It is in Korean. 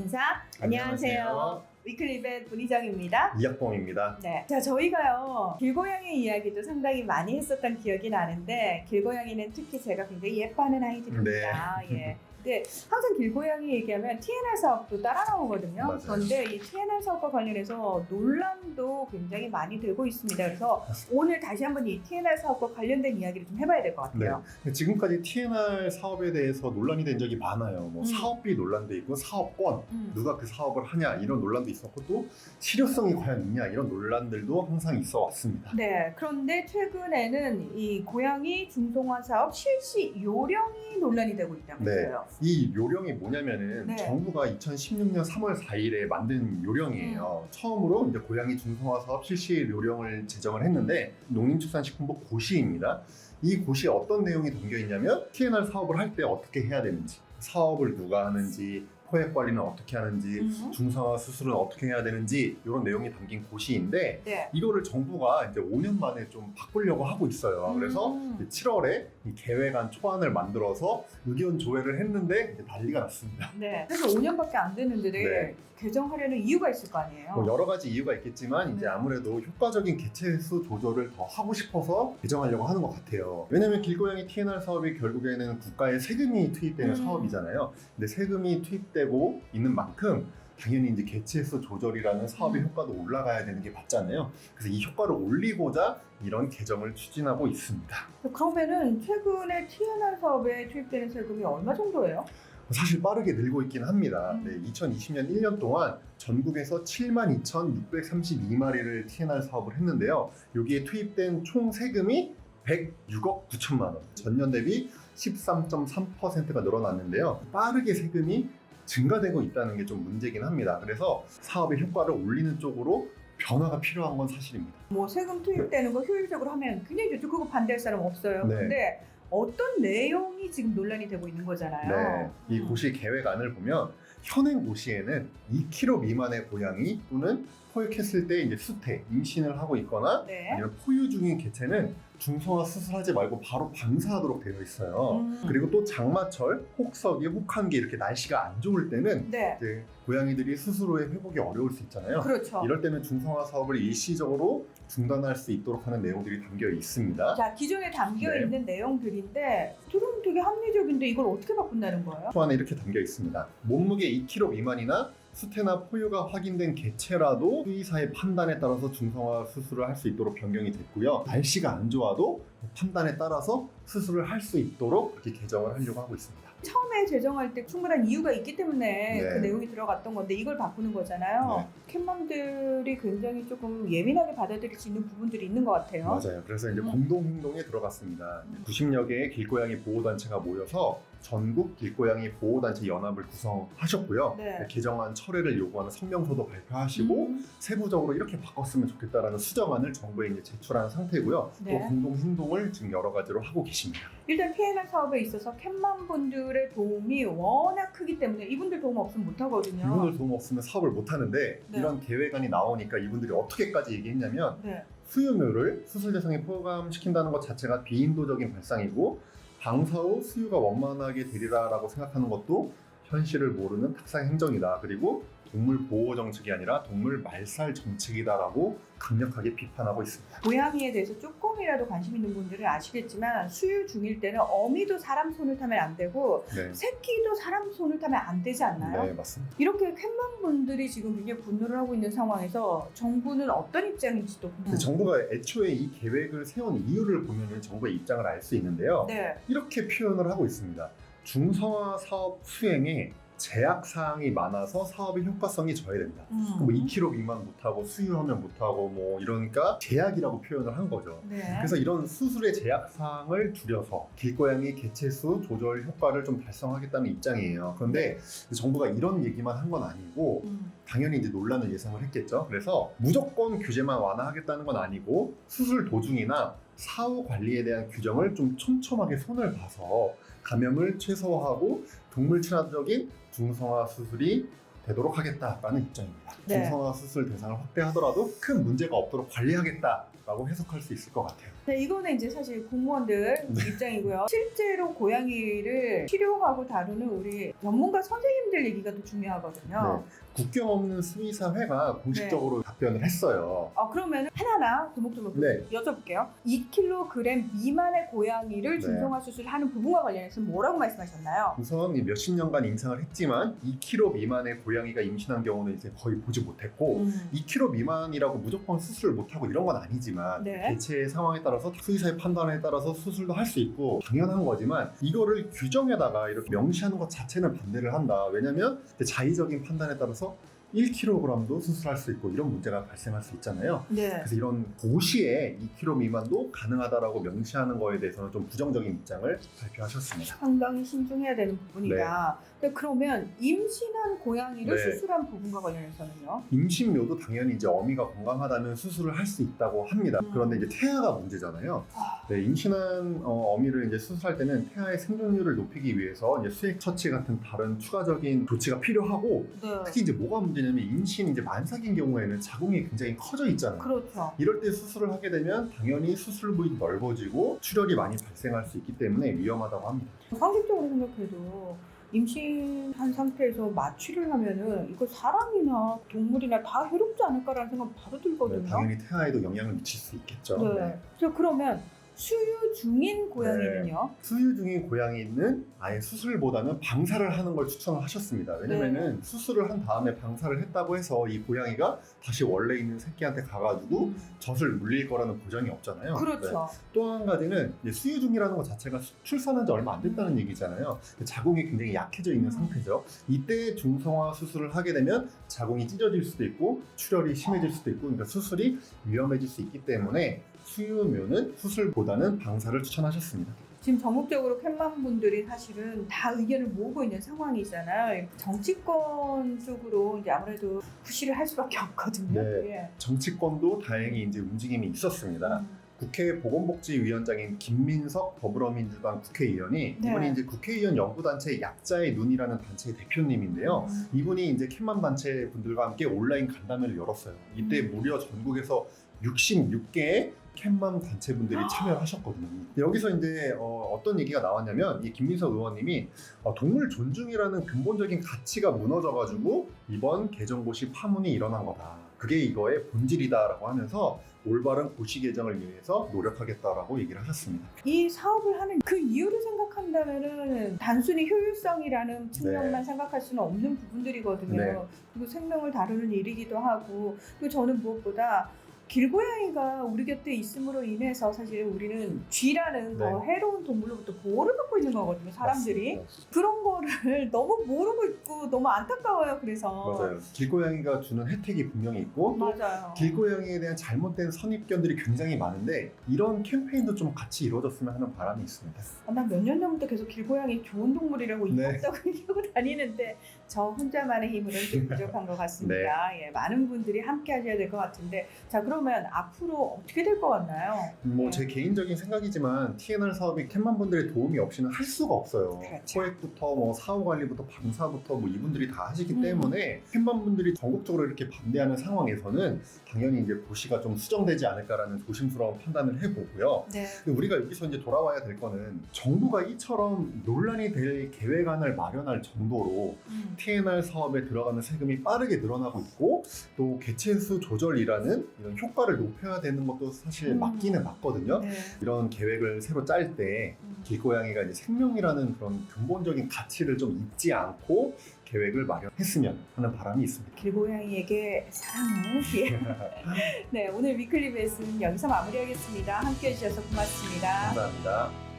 인사. 안녕하세요. 안녕하세요. 위클리벳 문희정입니다. 이학봉입니다. 네. 자, 저희가요, 길고양이 이야기도 상당히 많이 했었던 기억이 나는데, 길고양이는 특히 제가 굉장히 예뻐하는 아이들입니다. 네. 예. 근데 항상 길고양이 얘기하면 TNR 사업도 따라 나오거든요. 맞아요. 그런데 이 TNR 사업과 관련해서 논란도 굉장히 많이 되고 있습니다. 그래서 오늘 다시 한번 이 TNR 사업과 관련된 이야기를 좀 해봐야 될 것 같아요. 지금까지 TNR 사업에 대해서 논란이 된 적이 많아요. 뭐 음. 사업비 논란도 있고 사업권 음. 누가 그 사업을 하냐 이런 논란도 있 었고 또 실효성이 과연 있냐 이런 논란들도 항상 있어 왔습니다. 네, 그런데 최근에는 이 고양이 중성화 사업 실시 요령이 논란이 되고 있다면서요. 이 요령이 뭐냐면은 네. 정부가 2016년 3월 4일에 만든 요령이에요. 처음으로 이제 고양이 중성화 사업 실시 요령을 제정을 했는데 농림축산식품부 고시입니다. 이 고시에 어떤 내용이 담겨 있냐면 TNR 사업을 할 때 어떻게 해야 되는지, 사업을 누가 하는지, 포획 관리는 어떻게 하는지, 음. 중성화 수술은 어떻게 해야 되는지 이런 내용이 담긴 고시인데 네. 이거를 정부가 이제 5년 만에 좀 바꾸려고 하고 있어요. 그래서 음. 7월에 이 계획안 초안을 만들어서 의견 조회를 했는데 이제 난리가 났습니다. 네. 그래서 5년밖에 안 됐는데 네. 개정하려는 이유가 있을 거 아니에요. 뭐 여러 가지 이유가 있겠지만 이제 네. 아무래도 효과적인 개체 수 조절을 더 하고 싶어서 개정하려고 하는 것 같아요. 왜냐면 길고양이 TNR 사업이 결국에는 국가에 세금이 투입되는 음. 사업이잖아요. 근데 세금이 투입되고 있는 만큼 당연히 이제 개체 수 조절이라는 사업의 음. 효과도 올라가야 되는 게 맞잖아요. 그래서 이 효과를 올리고자 이런 개정을 추진하고 있습니다. 그러면은 최근에 TNR 사업에 투입되는 세금이 얼마 정도예요? 사실 빠르게 늘고 있긴 합니다. 음. 네, 2020년 1년 동안 전국에서 72,632마리를 TNR 사업을 했는데요. 여기에 투입된 총 세금이 106억 9천만 원. 전년 대비 13.3%가 늘어났는데요. 빠르게 세금이 증가되고 있다는 게 좀 문제긴 합니다. 그래서 사업의 효과를 올리는 쪽으로 변화가 필요한 건 사실입니다. 뭐 세금 투입되는 거 효율적으로 하면 굉장히 좋죠. 그거 반대할 사람 없어요. 네. 근데 어떤 내용이 지금 논란이 되고 있는 거잖아요. 네, 이 고시 계획안을 보면 현행 고시에는 2kg 미만의 고양이 또는 포획했을 때 이제 수태, 임신을 하고 있거나 네. 아니면 포유 중인 개체는 중성화 수술하지 말고 바로 방사하도록 되어 있어요. 음. 그리고 또 장마철, 혹서기, 혹한기 이렇게 날씨가 안 좋을 때는 네. 이제 고양이들이 스스로 의 회복이 어려울 수 있잖아요. 그렇죠. 이럴 때는 중성화 사업을 일시적으로 중단할 수 있도록 하는 내용들이 담겨 있습니다. 자, 기존에 담겨 네. 있는 내용들인데 들으면 되게 합리적인데 이걸 어떻게 바꾼다는 거예요? 초 안에 이렇게 담겨 있습니다. 몸무게 2kg 미만이나 수태나 포유가 확인된 개체라도 수의사의 판단에 따라서 중성화 수술을 할 수 있도록 변경이 됐고요. 날씨가 안 좋아도 판단에 따라서 수술을 할 수 있도록 이렇게 개정을 하려고 하고 있습니다. 처음에 제정할 때 충분한 이유가 있기 때문에 네. 그 내용이 들어갔던 건데 이걸 바꾸는 거잖아요. 캣맘들이 굉장히 조금 예민하게 받아들일 수 있는 부분들이 있는 것 같아요. 맞아요. 그래서 이제 음. 공동 행동에 들어갔습니다. 90여 개의 길고양이 보호단체가 모여서 전국 길고양이 보호단체 연합을 구성하셨고요. 네. 개정안 철회를 요구하는 성명서도 발표하시고 음, 세부적으로 이렇게 바꿨으면 좋겠다라는 수정안을 정부에 이제 제출한 상태고요. 네. 또 공동 행동을 지금 여러 가지로 하고 계십니다. 일단 TNR 사업에 있어서 캣맘 분들의 도움이 워낙 크기 때문에 이분들 도움 없으면 못 하거든요. 이분들 도움 없으면 사업을 못 하는데 네. 이런 계획안이 나오니까 이분들이 어떻게까지 얘기했냐면 네. 수유묘를 수술 대상에 포함시킨다는 것 자체가 비인도적인 발상이고 방사 후 수유가 원만하게 되리라라고 생각하는 것도 현실을 모르는 탁상 행정이다. 그리고 동물 보호 정책이 아니라 동물 말살 정책이다라고 강력하게 비판하고 있습니다. 고양이에 대해서 조금이라도 관심 있는 분들은 아시겠지만 수유 중일 때는 어미도 사람 손을 타면 안 되고 네, 새끼도 사람 손을 타면 안 되지 않나요? 네 맞습니다. 이렇게 캣맘 분들이 지금 굉장히 분노를 하고 있는 상황에서 정부는 어떤 입장인지도 근데 정부가 애초에 이 계획을 세운 이유를 보면 정부의 입장을 알 수 있는데요. 네. 이렇게 표현을 하고 있습니다. 중성화 사업 수행에 제약 사항이 많아서 사업의 효과성이 저해된다. 음. 뭐 2kg 미만 못하고 수유하면 못하고 뭐 이러니까 제약이라고 표현을 한 거죠. 네. 그래서 이런 수술의 제약 사항을 줄여서 길고양이 개체수 조절 효과를 좀 달성하겠다는 입장이에요. 그런데 정부가 이런 얘기만 한 건 아니고 음. 당연히 이제 논란을 예상을 했겠죠. 그래서 무조건 규제만 완화하겠다는 건 아니고 수술 도중이나 사후 관리에 대한 규정을 좀 촘촘하게 손을 봐서 감염을 최소화하고 동물 친화적인 중성화 수술이 되도록 하겠다라는 입장입니다. 네. 중성화 수술 대상을 확대하더라도 큰 문제가 없도록 관리하겠다라고 해석할 수 있을 것 같아요. 네, 이거는 이제 사실 공무원들 입장이고요. 실제로 고양이를 치료하고 다루는 우리 전문가 선생님들 얘기가 더 중요하거든요. 국경 없는 수의사회가 공식적으로 답변을 했어요. 어, 그러면 하나하나 조목조목 네. 여쭤볼게요. 2kg 미만의 고양이를 네. 중성화 수술하는 부분과 관련해서 뭐라고 말씀하셨나요? 우선 이 몇십 년간 임상을 했지만 2kg 미만의 고양이가 임신한 경우는 이제 거의 보지 못했고 음. 2kg 미만이라고 무조건 수술을 못하고 이런 건 아니지만 네. 개체의 상황에 따라 서 수의사의 판단에 따라서 수술도 할 수 있고 당연한 거지만 이거를 규정에다가 이렇게 명시하는 것 자체는 반대를 한다. 왜냐하면 자의적인 판단에 따라서 1kg도 수술할 수 있고 이런 문제가 발생할 수 있잖아요. 네. 그래서 이런 고시에 2kg 미만도 가능하다라고 명시하는 거에 대해서는 좀 부정적인 입장을 발표하셨습니다. 상당히 신중해야 되는 부분이다. 근데 그러면 임신한 고양이를 네. 수술한 부분과 관련해서는요? 임신묘도 당연히 이제 어미가 건강하다면 수술을 할 수 있다고 합니다. 음. 그런데 이제 태아가 문제잖아요. 아. 네, 임신한 어, 미를 이제 수술할 때는 태아의 생존율을 높이기 위해서 이제 수액 처치 같은 다른 추가적인 조치가 필요하고 네. 특히 이제 뭐가 문제 냐면 임신 이제 만삭인 경우에는 자궁이 굉장히 커져 있잖아요. 그렇죠. 이럴 때 수술을 하게 되면 당연히 수술 부위 넓어지고 출혈이 많이 발생할 수 있기 때문에 위험하다고 합니다. 상식적으로 생각해도 임신한 상태에서 마취를 하면은 이거 사람이나 동물이나 다 해롭지 않을까라는 생각 바로 네, 들거든요. 당연히 태아에도 영향을 미칠 수 있겠죠. 네. 네. 그래서 그러면 수유 중인 고양이는요? 수유 중인 고양이는 아예 수술보다는 방사를 하는 걸 추천을 하셨습니다. 왜냐면은 네. 수술을 한 다음에 방사를 했다고 해서 이 고양이가 다시 원래 있는 새끼한테 가가지고 음. 젖을 물릴 거라는 보장이 없잖아요. 네. 그렇죠. 또 한 가지는 이제 수유 중이라는 것 자체가 수- 출산한 지 얼마 안 됐다는 얘기잖아요. 자궁이 굉장히 약해져 있는 음. 상태죠. 이때 중성화 수술을 하게 되면 자궁이 찢어질 수도 있고 출혈이 심해질 수도 있고 그러니까 수술이 위험해질 수 있기 때문에 수유묘는 수술보다는 방사를 추천하셨습니다. 지금 전국적으로 캔맘 분들이 사실은 다 의견을 모으고 있는 상황이잖아요. 정치권 쪽으로 이제 아무래도 푸시를 할 수밖에 없거든요. 네. 예. 정치권도 다행히 이제 움직임이 있었습니다. 음. 국회 보건복지위원장인 김민석 더불어민주당 국회의원이 네. 이분이 이제 국회의원 연구단체 약자의 눈이라는 단체의 대표님인데요. 음. 이분이 이제 캔맘 단체 분들과 함께 온라인 간담회를 열었어요. 이때 음. 무려 전국에서 66개의 캔맘 단체 분들이 참여를 하셨거든요. 여기서 이제 어, 떤 얘기가 나왔냐면 이 김민석 의원님이 어, 동물 존중이라는 근본적인 가치가 무너져가지고 이번 개정고시 파문이 일어난 거다. 그게 이거의 본질이다라고 하면서 올바른 고시 개정을 위해서 노력하겠다라고 얘기를 하셨습니다. 이 사업을 하는 그 이유를 생각한다면은 단순히 효율성이라는 측면만 생각할 수는 없는 부분들이거든요. 네. 그리고 생명을 다루는 일이기도 하고 그리고 저는 무엇보다 길고양이가 우리 곁에 있음으로 인해서 사실 우리는 쥐라는 더 네. 해로운 동물로부터 보호를 받고 있는 거거든요. 사람들이 맞습니다. 그런 거를 너무 모르고 있고 너무 안타까워요. 그래서 맞아요. 길고양이가 주는 혜택이 분명히 있고 또 맞아요. 길고양이에 대한 잘못된 선입견들이 굉장히 많은데 이런 캠페인도 좀 같이 이루어졌으면 하는 바람이 있습니다. 아, 난몇년 전부터 계속 길고양이 좋은 동물이라고 네. 이쁘다고 얘기하고 다니는데 저 혼자만의 힘으로는 좀 부족한 것 같습니다. 네. 예, 많은 분들이 함께 하셔야 될 것 같은데 자 그 러면 앞으로 어떻게 될 것 같나요? 뭐 네. 제 개인적인 생각이지만 TNR 사업이 캔만 분들의 도움이 없이는 할 수가 없어요. 그렇죠. 소액부터 뭐 사후 관리부터 방사부터 뭐 이분들이 다 하시기 음. 때문에 캔만 분들이 전국적으로 이렇게 반대하는 상황에서는 당연히 이제 고시가 좀 수정되지 않을까라는 조심스러운 판단을 해보고요. 네. 근데 우리가 여기서 이제 돌아와야 될 거는 정부가 이처럼 논란이 될 계획안을 마련할 정도로 음. TNR 사업에 들어가는 세금이 빠르게 늘어나고 있고 또 개체수 조절이라는 이런 효과 를 높여야 되는 것도 사실 음. 맞기는 맞거든요. 네. 이런 계획을 새로 짤때 음. 길고양이가 이제 생명이라는 그런 근본적인 가치를 좀 잊지 않고 계획을 마련했으면 하는 바람이 있습니다. 길고양이에게 사랑을 예. 네 오늘 위클리 베이스는 여기서 마무리하겠습니다. 함께 해주셔서 고맙습니다. 감사합니다.